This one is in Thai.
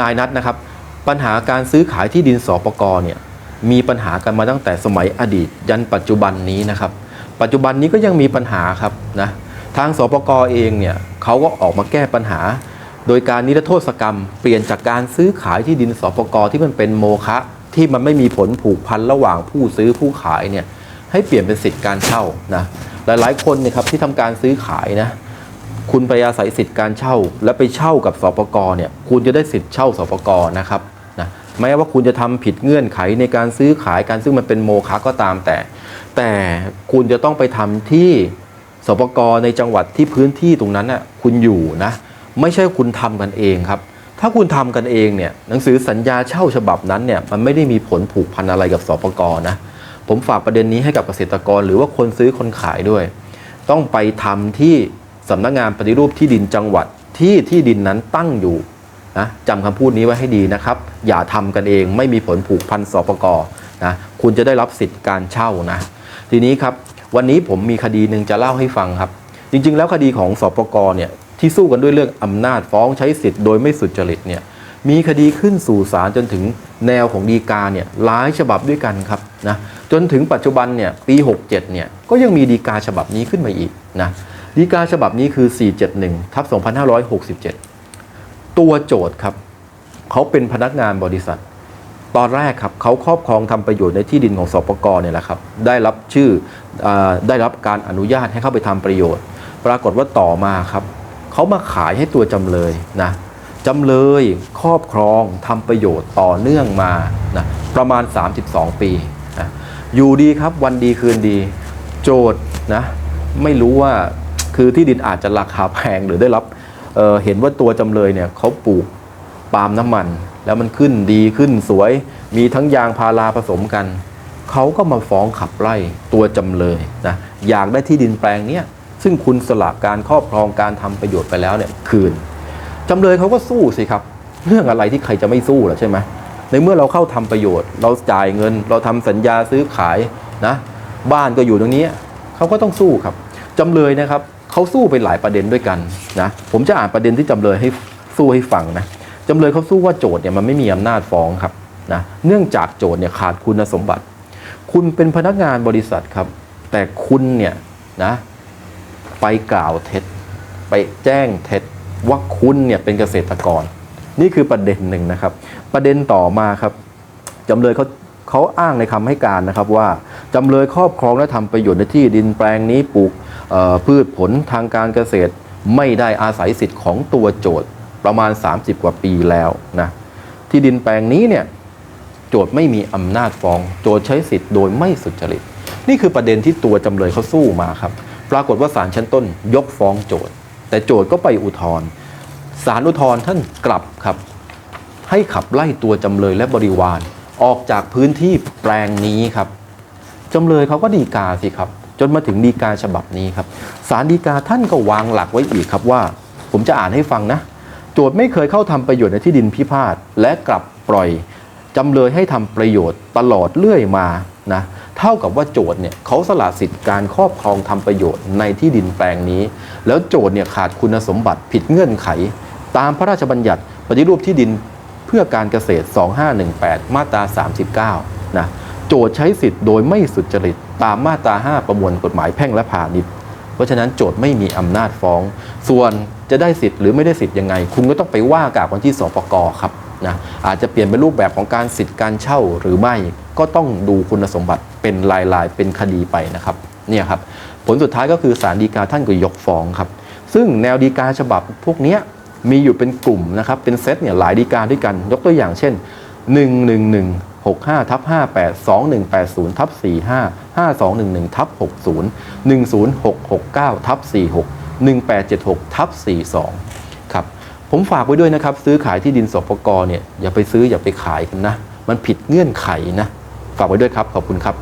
นายนัทนะครับ ปัญหาการซื้อขายที่ดินสปกเนี่ยมีปัญหากันมาตั้งแต่สมัยอดีต ยันปัจจุบันนี้นะครับ ปัจจุบันนี้ก็ยังมีปัญหาครับนะทางสปกเองเนี่ยเขาก็ออกมาแก้ปัญหา โดยการนิรโทษกรรม เปลี่ยนจากการซื้อขายที่ดินสปกที่มันเป็นโมฆะที่มันไม่มีผลผูกพันระหว่างผู้ซื้อผู้ขายเนี่ยให้เปลี่ยนเป็นสิทธิการเช่านะหลายๆคนเนี่ยครับที่ทำการซื้อขายนะ คุณไปอาศัยสิทธิ์การเช่า และไปเช่ากับสปกรเนี่ยคุณจะได้สิทธิ์เช่าสปกรนะครับนะแม้ว่าคุณจะทำผิดเงื่อนไขในการซื้อขายการซึ่งมันเป็นโมฆะก็ตามแต่ แต่คุณจะต้องไปทำที่สปกรในจังหวัดที่พื้นที่ตรงนั้นน่ะคุณอยู่นะไม่ใช่คุณทำกันเองครับ ถ้าคุณทำกันเองเนี่ยหนังสือสัญญาเช่าฉบับนั้นเนี่ยมันไม่ได้มีผลผูกพันอะไรกับสปกรนะผมฝากประเด็นนี้ให้กับเกษตรกร หรือว่าคนซื้อคนขายด้วย ต้องไปทำที่ สำนักงานปฏิรูปที่ดินจังหวัดที่ที่ดินนั้นตั้งอยู่นะจำคำพูดนี้ไว้ให้ดีนะครับ อย่าทำกันเองไม่มีผลผูกพันสปกนะคุณจะได้รับสิทธิ์การเช่านะ ทีนี้ครับวันนี้ผมมีคดีหนึ่งจะเล่าให้ฟังครับ จริง ๆ แล้วคดีของสปกเนี่ยที่สู้กันด้วยเรื่องอำนาจฟ้องใช้สิทธิ์โดยไม่สุจริตเนี่ยมีคดีขึ้นสู่ศาลจนถึงแนวของดีกาเนี่ยหลายฉบับด้วยกันครับนะจนถึงปัจจุบันเนี่ยปี 67เนี่ยก็ยังมีดีกาฉบับนี้ขึ้นมาอีกนะ ดีกาฉบับนี้คือ 471ทับ2567 ตัวโจทย์ครับ เขาเป็นพนักงานบริษัท ตอนแรกครับเขาครอบครองทำประโยชน์ในที่ดินของสปกรเนี่ยแหละครับ ได้รับชื่ออได้รับการอนุญาตให้เข้าไปทำประโยชน์ ปรากฏว่าต่อมาครับเขามาขายให้ตัวจำเลยนะจำเลยครอบครองทำประโยชน์ต่อเนื่องมานะประมาณ 32 ปีนะอยู่ดีครับวันดีคืนดี โจทย์นะไม่รู้ว่า คือที่ดินอาจจะราคาแพงหรือได้รับเเห็นว่าตัวจำเลยเนี่ยเขาปลูกปาล์มน้ำมัน แล้วมันขึ้นดีขึ้นสวย มีทั้งยางพาราผสมกัน เขาก็มาฟ้องขับไล่ตัวจำเลยนะอยากได้ที่ดินแปลงเนี้ยซึ่งคุณสละการครอบครองการทำประโยชน์ไปแล้วเนี่ยคืนจำเลยเขาก็สู้สิครับ เรื่องอะไรที่ใครจะไม่สู้ล่ะใช่ไหมในเมื่อเราเข้าทำประโยชน์ เราจ่ายเงิน เราทำสัญญาซื้อขายนะ บ้านก็อยู่ตรงนี้เขาก็ต้องสู้ครับจำเลยนะครับ เขาสู้ไปหลายประเด็นด้วยกันนะผมจะอ่านประเด็นที่จำเลยให้สู้ให้ฟังนะจำเลยเขาสู้ว่าโจทย์เนี่ยมันไม่มีอำนาจฟ้องครับนะเนื่องจากโจทย์เนี่ยขาดคุณสมบัติ คุณเป็นพนักงานบริษัทครับ แต่คุณเนี่ยนะไปกล่าวเท็จ ไปแจ้งเท็จว่าคุณเนี่ยเป็นเกษตรกร นี่คือประเด็นหนึ่งนะครับ ประเด็นต่อมาครับจำเลยเขาเขาอ้างในคำให้การนะครับว่า จำเลยครอบครองและทำประโยชน์ในที่ดินแปลงนี้ปลูกพืชผลทางการเกษตร ไม่ได้อาศัยสิทธิ์ของตัวโจทย์ประมาณ 30 กว่าปีแล้วนะที่ดินแปลงนี้เนี่ยโจทย์ไม่มีอำนาจฟ้อง โจทย์ใช้สิทธิ์โดยไม่สุจริต นี่คือประเด็นที่ตัวจำเลยเขาสู้มาครับ ปรากฏว่าศาลชั้นต้นยกฟ้องโจทย์ แต่โจทย์ก็ไปอุทธรณ์ศาลอุทธรณ์ท่านกลับครับ ให้ขับไล่ตัวจำเลยและบริวาร ออกจากพื้นที่แปลงนี้ครับ จำเลยเขาก็ดีกาสิครับ จนมาถึงดีกาฉบับนี้ครับศาลดีกาท่านก็วางหลักไว้อีกครับว่า ผมจะอ่านให้ฟังนะ โจทย์ไม่เคยเข้าทำประโยชน์ในที่ดินพิพาทและกลับปล่อยจำเลยให้ทำประโยชน์ตลอดเรื่อยมานะเท่ากับว่าโจทย์เนี่ยเขาสละสิทธิ์การครอบครองทำประโยชน์ในที่ดินแปลงนี้ แล้วโจทย์เนี่ยขาดคุณสมบัติผิดเงื่อนไข ตามพระราชบัญญัติปฏิรูปที่ดินเพื่อการเกษตร 2518 มาตรา 39 นะ จทย์ใช้สิทธิ์โดยไม่สุจริต ตามมาตรา 5 ประมวลกฎหมายแพ่งและพาณิชย์ เพราะฉะนั้นโจทย์ไม่มีอำนาจฟ้อง ส่วนจะได้สิทธิ์หรือไม่ได้สิทธิ์ยังไง คุณก็ต้องไปว่ากับวันที่สปกครับนะอาจจะเปลี่ยนเป็นรูปแบบของการสิทธิ์การเช่าหรือไม่ก็ต้องดูคุณสมบัติเป็นลายลายเป็นคดีไปนะครับเนี่ยครับผลสุดท้ายก็คือศาลฎีกาท่านก็ยกฟ้องครับ ซึ่งแนวฎีกาฉบับพวกนี้มีอยู่เป็นกลุ่มนะครับเป็นเซตเนี่ยหลายฎีกาด้วยกันยกตัวอย่างเช่น 111 65ทับ58 2180ทับ45 5211ทับ60 10669ทับ46 1876ทับ42ครับผมฝากไว้ด้วยนะครับ ซื้อขายที่ดินสปกเนี่ยอย่าไปซื้ออย่าไปขายกันนะ มันผิดเงื่อนไขนะ ฝากไว้ด้วยครับ ขอบคุณครับ